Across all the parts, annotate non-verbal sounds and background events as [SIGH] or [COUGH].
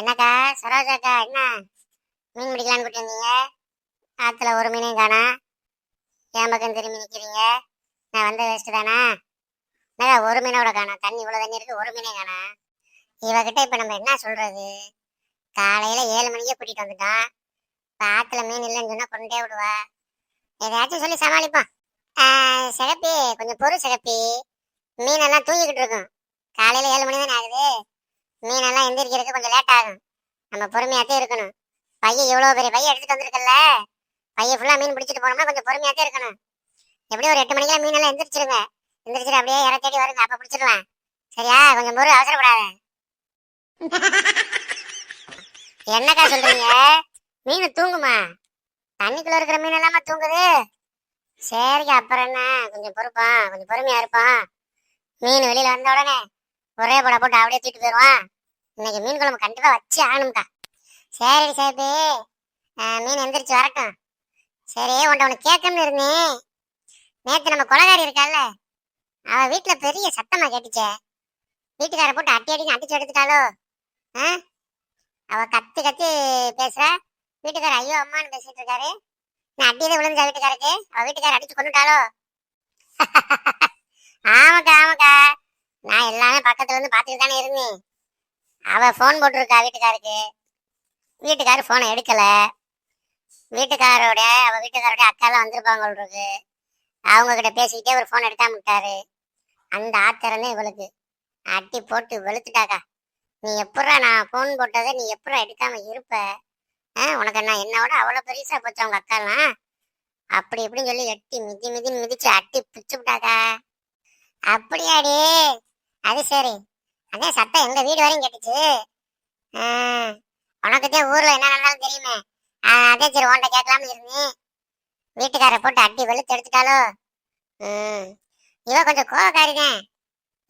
என்னக்கா சரோஜாக்கா என்ன? மீன் பிடிக்கலான்னு கூட்டிருந்தீங்க ஆற்றுல ஒரு மீனையும் காணா. என் பக்கம் திரும்பி நிற்கிறீங்க நான் வந்த வேஸ்ட்டு தானா? என்னக்கா ஒரு மீனோட காணோம் தண்ணி இவ்வளோ தண்ணி இருக்குது ஒரு மீனே காணா. இவகிட்ட இப்போ நம்ம என்ன சொல்கிறது காலையில் ஏழு மணிக்கே கூட்டிகிட்டு வந்துட்டான். இப்போ ஆற்றுல மீன் இல்லைன்னு சொன்னால் கொண்டே விடுவா. ஏதாச்சும் சொல்லி சமாளிப்போம். சிகப்பி கொஞ்சம் பொறு சிகப்பி. மீனெல்லாம் தூங்கிக்கிட்டு இருக்கும். காலையில் ஏழு மணி தானே ஆகுது? மீனெல்லாம் எந்திரிக்கிறதுக்கு கொஞ்சம் லேட் ஆகும். நம்ம பொறுமையாத்தே இருக்கணும். பையன் இவ்வளோ பெரிய பையன் எடுத்துட்டு வந்திருக்கல பையன் ஃபுல்லாக மீன் பிடிச்சிட்டு போனோம்னா கொஞ்சம் பொறுமையாத்தே இருக்கணும். எப்படியும் ஒரு எட்டு மணிக்கெல்லாம் மீனெல்லாம் எந்திரிச்சிருங்க. எந்திரிச்சிட்டு அப்படியே இற தேடி வருங்க. அப்போ பிடிச்சிடலாம். சரியா? கொஞ்சம் பொருள் அவசரப்படாத. என்னக்கா சொல்றீங்க? மீன் தூங்குமா? தண்ணிக்குள்ள இருக்கிற மீன் எல்லாமா தூங்குது? சரிக்கா அப்புறம் என்ன? கொஞ்சம் பொறுப்பான் கொஞ்சம் பொறுமையா இருப்பான் மீன் வெளியில வந்த உடனே ஒரே போட போட்டு அப்படியே தூக்கிட்டு போயிடுவான் இன்னைக்கு மீன் குழம்பு கண்டிப்பா வச்சு ஆகணும்க்கா. சரி சேபி மீன் எந்திரிச்சு வரட்டும். சரி உன்ட்ட உனக்கு கேட்கணும்னு இருந்தேன். நேற்று நம்ம கொலகாரி இருக்கால அவ வீட்டுல பெரிய சத்தமா கேட்டுச்சே. வீட்டுக்கார போட்டு அட்டி அடின்னு அடிச்சு எடுத்துட்டாலோ ஆ? அவ கத்து கத்தி பேசுறா. வீட்டுக்கார ஐயோ அம்மான்னு பேசிட்டு இருக்காரு. நான் அடியதை விழுந்தா வீட்டுக்காருக்கு அவ வீட்டுக்கார அடிச்சு கொண்டுட்டாலோ [LAUGHS] ஆமாக்கா ஆமாக்கா. நான் எல்லாமே பக்கத்துல இருந்து பாத்துட்டு தானே இருந்தேன். அவ ஃபோன் போட்டிருக்கா வீட்டுக்காருக்கு. வீட்டுக்காரு ஃபோனை எடுக்கல. வீட்டுக்காரோட அவ வீட்டுக்காரோட அக்காலாம் வந்திருப்பாங்க இருக்கு. அவங்க கிட்ட பேசிக்கிட்டே ஒரு ஃபோன் எடுக்காம விட்டாரு. அந்த ஆத்திரமே இவளுக்கு. அட்டி போட்டு வெளுத்துட்டாக்கா. நீ எப்படா நான் ஃபோன் போட்டதை நீ எப்படா எடுக்காம இருப்ப? ஆ, உனக்கு என்ன என்னோட அவ்வளோ பெருசா போச்சு அவங்க அக்காலாம்? அப்படி இப்படின்னு சொல்லி எட்டி மிதி மிதின்னு மிதிச்சு அட்டி பிச்சு விட்டாக்கா. அப்படியாடி? அது சரி. அதான் சத்தம் எங்க வீடு வரையும் கேட்டுச்சு. உனக்கு தான் ஊர்ல என்ன நடந்தாலும் தெரியுமே. அதே சரி உன்கிட்ட கேட்கலாம்னு இருந்தேன். வீட்டுக்கார போட்டு அட்டி வெளுத்து எடுத்துட்டாலோ ம். இவ கொஞ்சம் கோவக்காரி தான்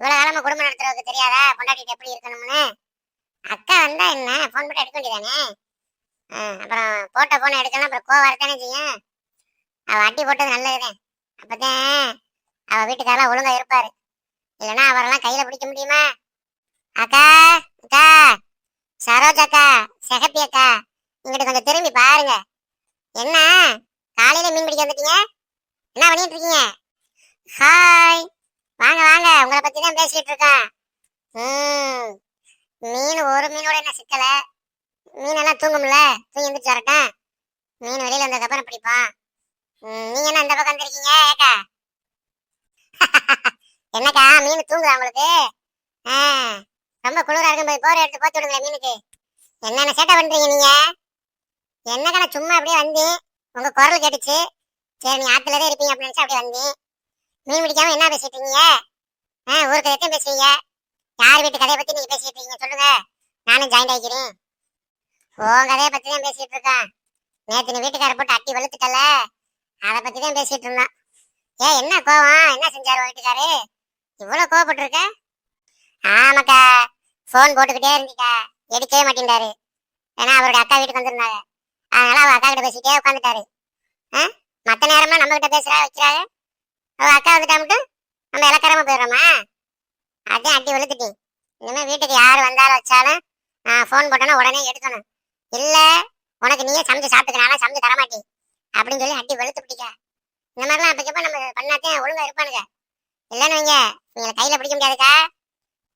இவ்வளவு காலமா குடும்பம் நடத்துறதுக்கு தெரியாதா? பொண்டாட்டிட்டு எப்படி இருக்கணும்னு? அக்கா வந்தா என்ன? ஃபோன் போட்டு எடுக்க வேண்டியதானே? ஆ, அப்புறம் போட்ட போனை எடுக்கலாம் அப்புறம் கோவம் வரத்தானே செய்யும்? அவ அட்டி போட்டது நல்லதுதான் அப்பதான் அவ வீட்டுக்காரெல்லாம் ஒழுங்கா இருப்பாரு. இல்லைன்னா அவரெல்லாம் கையில பிடிக்க முடியுமா? அக்கா அக்கா சரோஜ் அக்கா செகப்பி அக்கா இங்கிட்ட கொஞ்சம் திரும்பி பாருங்க. என்ன காலையில மீன் பிடிக்க வந்துட்டீங்க? என்ன பண்ணிட்டு இருக்கீங்க? ஹாய். வாங்க வாங்க உங்களை பத்தி தான் பேசிட்டு இருக்கேன் ம் மீன் ஒரு மீனோட என்ன சிக்கல? மீன் எல்லாம் தூங்கும்ல தூங்கி எந்திரிச்சு வரட்டேன் மீன் வெளியில வந்ததுக்கு அப்புறம் பிடிப்பான் நீங்க என்ன அந்த பக்கம் வந்திருக்கீங்க ஏக்கா? [LAUGHS] என்னக்கா மீன் தூங்குதா உங்களுக்கு? ஆ, ரொம்ப குளிரா இருக்கும் போய் போர் எடுத்து போத்து விடுங்க மீனுக்கு. என்னென்ன சேட்டை பண்றீங்க நீங்க? என்னக்கா சும்மா அப்படியே வந்து உங்க குரல் கேட்டுச்சு. சரி நீ ஆத்துல தான் இருப்பீங்க அப்படின்னு நினைச்சு அப்படியே வந்தேன். மீன் பிடிக்காம என்ன பேசிட்டு இருக்கீங்க? ஆ ஊருக்கு எத்தனை பேசுறீங்க? யார் வீட்டு கதையை பத்தி நீங்க பேசிட்டு இருக்கீங்க சொல்லுங்க. நானும் ஜாயின் ஆகிக்கிறேன் உன் கதையை பத்தி தான் பேசிட்டு இருக்கேன். நேற்று நீ வீட்டுக்கார போட்டு அட்டி வலுத்துட்டல அதை பத்தி தான் பேசிட்டு இருந்தான் ஏ என்ன கோவம்? என்ன செஞ்சாரு வீட்டுக்காரு? இவ்வளவு கோவப்பட்டிருக்க? ஆமாக்கா. ஃபோன் போட்டுக்கிட்டே இருந்துக்கா. எடுக்கவே மாட்டேன்டாரு. ஏன்னா அவரோட அக்கா வீட்டுக்கு வந்திருந்தாங்க. அதனால அவர் அக்கா கிட்ட பேசிக்கிட்டே உட்காந்துட்டாரு ஆ? மற்ற நேரமா நம்ம கிட்ட பேசுறா வைக்கிறாங்க அவ அக்கா வந்துட்டா மட்டும்? நம்ம இலக்காரமா போயிடுறோமா? அதான் அட்டி வெளுத்துட்டேன் இனிமேல் வீட்டுக்கு யார் வந்தாலும் வச்சாலும் நான் ஃபோன் போட்டோன்னா உடனே எடுக்கணும். இல்லை உனக்கு நீயே சமைச்சு சாப்பிட்டுக்கிறானா சமைச்சு தரமாட்டேன் அப்படின்னு சொல்லி அட்டி வெளுத்து பிடிக்க இந்த மாதிரிலாம் அப்பக்கப்ப நம்ம பண்ணாத்தையும் ஒழுங்கா இருப்பானுங்க. இல்லைன்னு வைங்க. நீங்கள் கையில் பிடிக்க முடியாதுக்கா.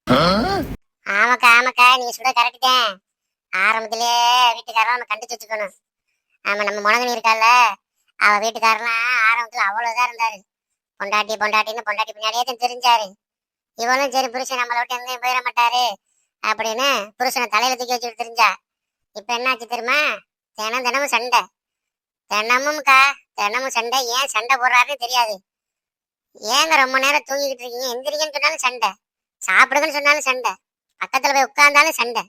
ஆமாக்கா ஆமாக்கா நீங்க சொல்ற கரெக்ட் தான். ஆரம்பத்திலே வீட்டுக்காரலாம் நம்ம கண்டிச்சு வச்சுக்கணும். ஆமா நம்ம முழங்கனி இருக்கால அவ வீட்டுக்காரலாம் ஆரம்பத்துல அவ்வளவுதான் இருந்தாரு. பொண்டாட்டி பொண்டாட்டின்னு பொண்டாட்டி பின்னாடியே தான் தெரிஞ்சாரு. இவனும் சரி புருஷன் நம்மளை விட்டு எங்கேயும் போயிட மாட்டாரு அப்படின்னு புருஷனை தலையில தூக்கி வச்சுட்டு தெரிஞ்சா இப்ப என்னாச்சு தெரியுமா? தினம் தினமும் சண்டை. தினமும்க்கா தினமும் சண்டை. ஏன் சண்டை போடுறாருன்னு தெரியாது. ஏங்க ரொம்ப நேரம் தூங்கிக்கிட்டு இருக்கீங்க? எந்திரிக்கன்னு சொன்னாலும் சண்டை. சாப்பிடுங்கன்னு சொன்னாலும் சண்டை. பக்கத்துல போய் உட்கார்ந்தாலும் சண்டை.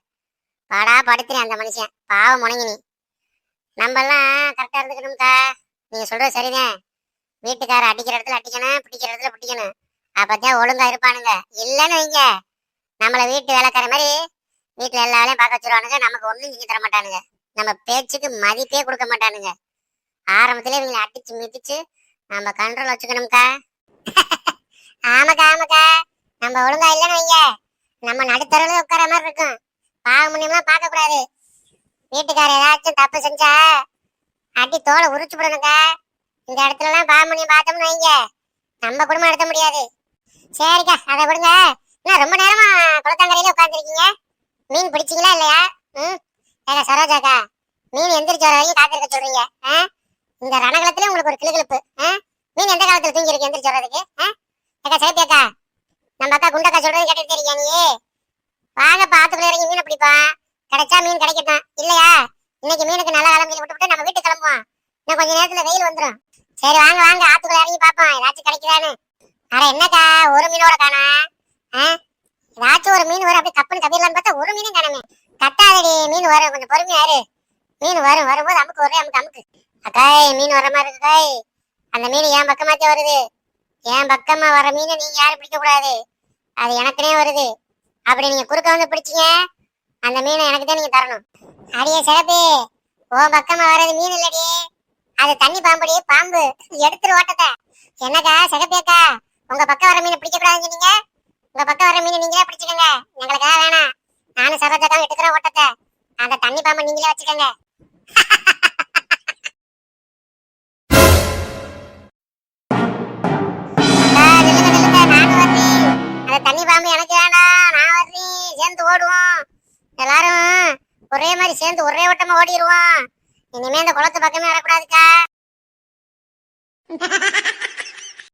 பாடா படுத்துறேன் அந்த மனுஷன். பாவம் முணங்கினி நம்ம எல்லாம் கரெக்டா இருந்துக்கணும்க்கா. நீங்கள் சொல்கிறது சரிதான். வீட்டுக்கார அடிக்கிற இடத்துல அடிக்கணும் பிடிக்கிற இடத்துல பிடிக்கணும். அப்பதான் ஒழுங்கா இருப்பானுங்க. இல்லைன்னு வைங்க. நம்மள வீட்டு வேலைக்கார மாதிரி வீட்டுல எல்லா வேலையும் பார்க்க வச்சிருவானுங்க. நமக்கு ஒண்ணும் செஞ்சு தர மாட்டானுங்க. நம்ம பேச்சுக்கு மதிப்பே கொடுக்க மாட்டானுங்க. ஆரம்பத்தில் இவங்களை அடிச்சு மிதிச்சு நம்ம கண்ட்ரோல் வச்சுக்கணும்க்கா. [LAUGHS] ஆமாக்கா ஆமாக்கா. நம்ம ஒழுங்கா இல்லைன்னு வைங்க. நம்ம நடுத்தரவுல உட்கார மாதிரி இருக்கும். பாவமுனியம்லாம் பார்க்க கூடாது வீட்டுக்காரர் ஏதாச்சும் தப்பு செஞ்சா அடி தோலை உரிச்சு விடணுக்கா இந்த இடத்துல எல்லாம் பாவமுனியம் பார்த்தோம்னு வைங்க. நம்ம குடும்பம் நடத்த முடியாது. சரிக்கா அதை விடுங்க. என்ன ரொம்ப நேரமா குளத்தாங்கரையில உட்காந்துருக்கீங்க மீன் பிடிச்சிங்களா இல்லையா? ம். ஏங்க சரோஜாக்கா மீன் எந்திரிச்சு வர வரைக்கும் காத்திருக்க சொல்றீங்க. ஆ? இந்த ரணகலத்துல உங்களுக்கு ஒரு கிளுகிழப்பு. ஆ? மீன் எந்த காலத்துல தூங்கி இருக்கு எந்திரிச்சு வர்றதுக்கு? ஆ? ஏக்கா சேப்பியாக்கா நம்ம அக்கா குண்டக்கா சொல்றது கேட்டுட்டு இருக்கியா நீ? வாங்க பாத்துக்குள்ள இறங்கி மீனை பிடிப்பா. கிடைச்சா மீன் கிடைக்கட்டும். இல்லையா? இன்னைக்கு மீனுக்கு நல்ல காலம் மீன் விட்டு நம்ம வீட்டுக்கு கிளம்புவோம். இன்னும் கொஞ்ச நேரத்துல வெயில் வந்துரும். சரி வாங்க வாங்க. ஆத்துக்குள்ள இறங்கி பாப்போம் ஏதாச்சும் கிடைக்குதான்னு. அட என்னக்கா? ஒரு மீனோட காணா? ஏதாச்சும் ஒரு மீன் வரும். அப்படியே கப்புன்னு கபிடலான்னு பார்த்தா ஒரு மீனும் காணமே. கத்தாதடி மீன் வரும். கொஞ்சம் பொறுமையாரு மீன் வரும். வரும்போது அமுக்கு ஒரே அமுக்கு அமுக்கு. அக்காய் மீன் வர மாதிரி இருக்கு அந்த மீன் என் பக்கமாத்தே வருது. என் பக்கமா வர மீனை நீங்க யாரும் பிடிக்க கூடாது அது எனக்குனே வருது. அப்படி நீங்க குறுக்க வந்து பிடிச்சீங்க அந்த மீனை எனக்கு தான் நீங்க தரணும். அடியே சிறப்பு. உன் பக்கமா வர்றது மீன் இல்லடி. அது தண்ணி பாம்புடி பாம்பு. எடுத்துரு ஓட்டத்தை. என்னக்கா சிகப்பேக்கா? உங்க பக்கம் வர மீனை பிடிக்க கூடாதுன்னு சொன்னீங்க. உங்க பக்கம் வர மீனை நீங்களே பிடிச்சுக்கோங்க. எங்களுக்காக வேணாம். நானும் சரோஜாக்காவும் எடுத்துக்கிறேன் ஓட்டத்தை. அந்த தண்ணி பாம்பை நீங்களே வச்சுக்கோங்க. தண்ணி பாம்பு எனக்கு வேண்டாம் நான் வர்றேன் சேர்ந்து ஓடுவோம். எல்லாரும் ஒரே மாதிரி சேர்ந்து ஒரே ஓட்டமா ஓடிடுவோம் இனிமே இந்த குளத்து பக்கமே வரக்கூடாதுக்கா.